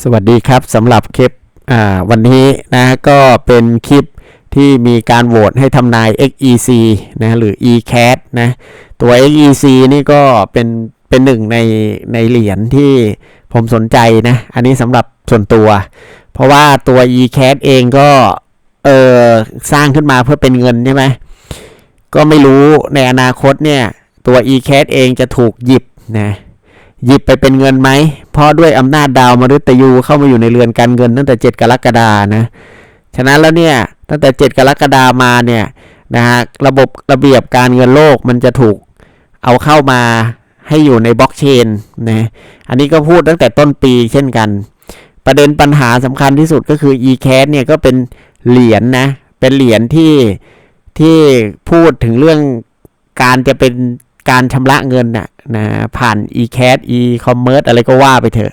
สวัสดีครับสำหรับคลิปวันนี้นะก็เป็นคลิปที่มีการโหวตให้ทำนาย XEC นะหรือ ECAT นะตัว XEC นี่ก็เป็นเป็นหนึ่งในในเหรียญที่ผมสนใจนะอันนี้สำหรับส่วนตัว เพราะว่าตัว ECAT เองก็เออสร้างขึ้นมาเพื่อเป็นเงินใช่ไหมก็ไม่รู้ในอนาคตเนี่ยตัว ECAT เองจะถูกหยิบนะ หยิบไปเป็นเงินไหมเพราะด้วยอำนาจดาวมฤตยูเข้ามาอยู่ในเรือนการเงินตั้งแต่ 7 กรกฎานะฉะนั้นแล้วเนี่ยตั้งแต่ 7 กรกฎามาเนี่ยนะฮะระบบระเบียบการเงินโลกมันจะถูกเอาเข้ามาให้อยู่ในบล็อกเชนนะอันนี้ก็พูดตั้งแต่ต้นปีเช่นกัน ประเด็นปัญหาสำคัญที่สุดก็คือ e-cash เนี่ยก็เป็นเหรียญนนะเป็นเหรียญที่ที่พูดถึงเรื่องการจะเป็น การชำระเงินน่ะนะผ่าน e-cash e-commerce อะไรก็ว่าไปเถอะ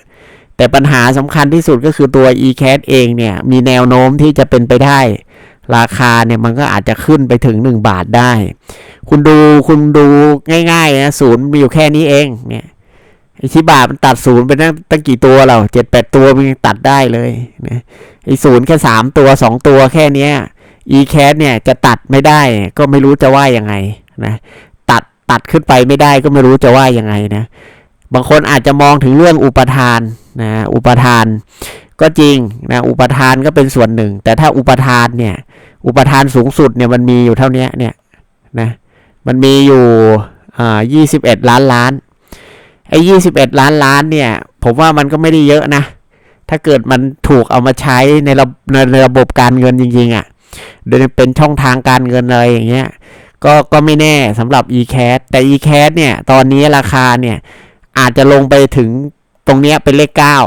แต่ปัญหาสำคัญที่สุดก็คือตัว e-cash เองเนี่ย มีแนวโน้มที่จะเป็นไปได้ ราคาเนี่ยมันก็อาจจะขึ้นไปถึง 1 บาทได้ คุณดูคุณดูง่ายๆนะศูนย์มีอยู่แค่นี้เองเนี่ยไอชิบามันตัดศูนย์ไปตั้งตั้งกี่ตัวเราเจ็ดแปดตัวมันยังตัดได้เลยนะไอศูนย์แค่สามตัวสองตัวแค่เนี้ย e-cash เนี่ยจะตัดไม่ได้ก็ไม่รู้จะว่ายังไงนะ ตัดขึ้นไปไม่ได้ก็ไม่รู้จะว่ายังไงนะบางคนอาจจะมองถึงเรื่องอุปทานนะอุปทานก็จริงนะอุปทานก็เป็นส่วนหนึ่ง แต่ถ้าอุปทานเนี่ย อุปทานสูงสุดเนี่ยมันมีอยู่เท่านี้เนี่ยนะมันมีอยู่อ่ายี่สิบเอ็ดล้านล้านไอ้ยี่สิบเอ็ดล้านล้านเนี่ย ผมว่ามันก็ไม่ได้เยอะนะ ถ้าเกิดมันถูกเอามาใช้ในระในในระบบการเงินจริงๆอะ่ะโดยเป็นช่องทางการเงินอะไรอย่างเงี้ย ก็ก็ไม่แน่สำหรับ e-cash แต่ e-cash เนี่ย ตอนนี้ราคาเนี่ย อาจจะลงไปถึงตรงเนี้ยเป็นเลขเก้า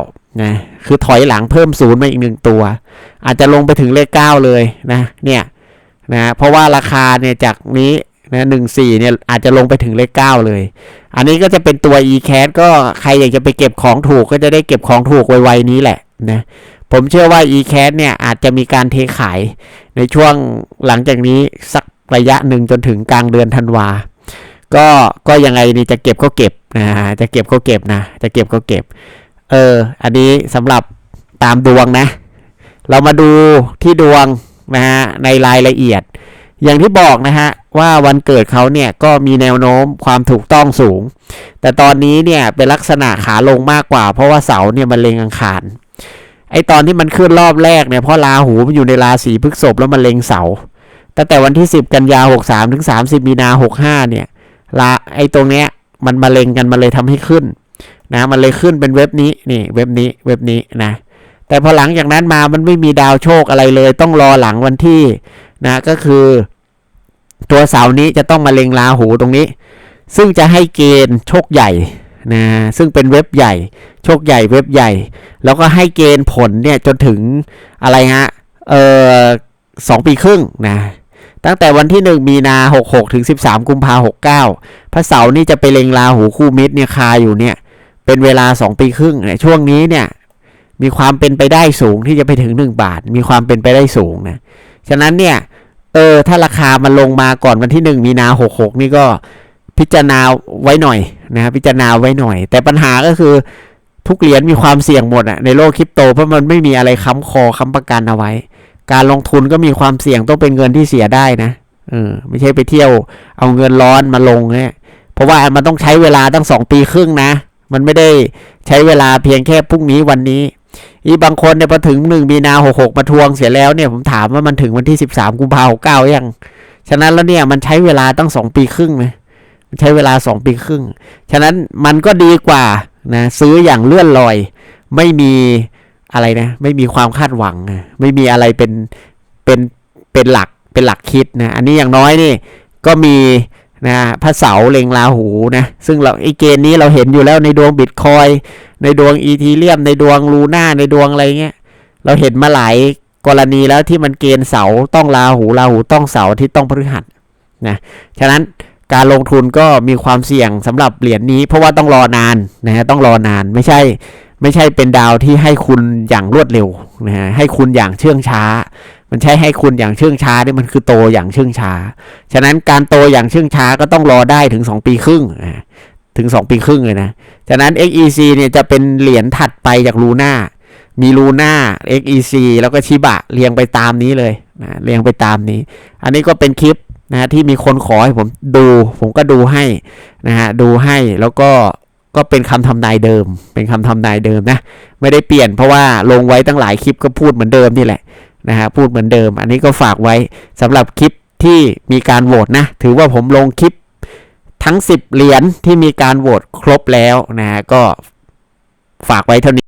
นะคือถอยหลังเพิ่มศูนย์มาอีกหนึ่งตัว อาจจะลงไปถึงเลขเก้าเลยนะเนี่ยนะเพราะว่าราคาเนี่ยจากนี้นะหนึ่งสี่เนี่ยอาจจะลงไปถึงเลขเก้าเลย อันนี้ก็จะเป็นตัว e-cash ก็ใครอยากจะไปเก็บของถูกก็จะได้เก็บของถูกไวๆนี้แหละนะผมเชื่อว่า e-cash เนี่ยอาจจะมีการเทขายในช่วงหลังจากนี้สัก ระยะหนึ่งจนถึงกลางเดือนธันวา ก็ก็ยังไงนี่จะเก็บก็เก็บนะจะเก็บก็เก็บนะ จะเก็บก็เก็บ เออ อันนี้สำหรับตามดวงนะ เรามาดูที่ดวงนะฮะในรายละเอียด อย่างที่บอกนะฮะว่าวันเกิดเขาเนี่ยก็มีแนวโน้มความถูกต้องสูง แต่ตอนนี้เนี่ยเป็นลักษณะขาลงมากกว่า เพราะว่าเสาเนี่ยมันเลงอังคารไอตอนที่มันขึ้นรอบแรกเนี่ยเพราะราหูมันอยู่ในราศีพฤษภแล้วมันเลงเสา ตั้งแต่วันที่ 10 กันยา 63 ถึง 30 มีนา 65 เนี่ยละไอ้ตรงเนี้ยมันมาเล็งกันมันเลยทำให้ขึ้นนะมันเลยขึ้นเป็นเว็บนี้นี่เว็บนี้เว็บนี้นะแต่พอหลังจากนั้นมามันไม่มีดาวโชคอะไรเลย ต้องรอหลังวันที่นะก็คือ ตัวเสาร์นี้จะต้องมาเล็งราหูตรงนี้ ซึ่งจะให้เกณฑ์โชคใหญ่นะซึ่งเป็นเว็บใหญ่ โชคใหญ่เว็บใหญ่ แล้วก็ให้เกณฑ์ผลเนี่ยจนถึงอะไรฮะเออสองปีครึ่งนะ ตั้งแต่วันที่ 1 มีนา 66 ถึง 13 กุมภา69 พระเสาร์นี่จะไปเล็งราหูคู่มิตรเนี่ยคาอยู่เนี่ย เป็นเวลา 2 ปีครึ่งเนี่ยช่วงนี้เนี่ย มีความเป็นไปได้สูงที่จะไปถึง 1 บาท มีความเป็นไปได้สูงนะ ฉะนั้นเนี่ย เออ ถ้าราคามันลงมาก่อนวันที่ 1 มีนา 66 นี่ก็พิจารณาไว้หน่อยนะพิจารณาไว้หน่อย แต่ปัญหาก็คือทุกเหรียญมีความเสี่ยงหมดอะในโลกคริปโตเพราะมันไม่มีอะไรค้ำคอค้ำประกันเอาไว้ การลงทุนก็มีความเสี่ยงต้องเป็นเงินที่เสียได้นะเออไม่ใช่ไปเที่ยวเอาเงินร้อนมาลงเนี่ยเพราะว่ามันต้องใช้เวลาตั้งสองปีครึ่งนะ มันไม่ได้ใช้เวลาเพียงแค่พรุ่งนี้วันนี้ อีบางคนเนี่ยพอถึงหนึ่งมีนาหกหกมาทวงเสียแล้วเนี่ยผมถามว่ามันถึงวันที่สิบสามกุมภาพันธ์เก้ายังฉะนั้นแล้วเนี่ยมันใช้เวลาตั้งสองปีครึ่งนะมันใช้เวลาสองปีครึ่ง ฉะนั้นมันก็ดีกว่านะซื้ออย่างเลื่อนลอย ไม่มี อะไรนะ ไม่มีความคาดหวังไม่มีอะไรเป็นเป็นเป็นหลักเป็นหลักคิดนะอันนี้อย่างน้อยนี่ก็มีนะพระเสาเล็งราหูนะซึ่งเราไอเกณฑ์นี้เราเห็นอยู่แล้วในดวงบิตคอยในดวงอีทีเรียมในดวงลูน่าในดวงอะไรเงี้ยเราเห็นมาหลายกรณีแล้วที่มันเกณฑ์เสาต้องราหูราหูต้องเสาที่ต้องพฤหัสนะฉะนั้นการลงทุนก็มีความเสี่ยงสำหรับเหรียญนี้ เพราะว่าต้องรอนานนะฮะต้องรอนานไม่ใช่ ไม่ใช่เป็นดาวที่ให้คุณอย่างรวดเร็วนะฮะให้คุณอย่างเชื่องช้า มันใช่ให้คุณอย่างเชื่องช้านี่มันคือโตอย่างเชื่องช้า ฉะนั้นการโตอย่างเชื่องช้าก็ต้องรอได้ถึง 2 ปีครึ่งถึง 2 ปีครึ่งเลยนะ ฉะนั้น XEC เนี่ยจะเป็นเหรียญถัดไปจากลูน่ามีลูน่า XEC แล้วก็ชิบะเรียงไปตามนี้เลยนะเรียงไปตามนี้ อันนี้ก็เป็นคลิปนะฮะที่มีคนขอให้ผมดู ผมก็ดูให้นะฮะดูให้แล้วก็ ก็เป็นคำทำนายเดิม เป็นคำทำนายเดิมนะ ไม่ได้เปลี่ยนเพราะว่าลงไว้ตั้งหลายคลิปก็พูดเหมือนเดิมนี่แหละนะฮะพูดเหมือนเดิม อันนี้ก็ฝากไว้สำหรับคลิปที่มีการโหวตนะ ถือว่าผมลงคลิปทั้ง 10 เหรียญที่มีการโหวตครบแล้วนะฮะก็ฝากไว้เท่านี้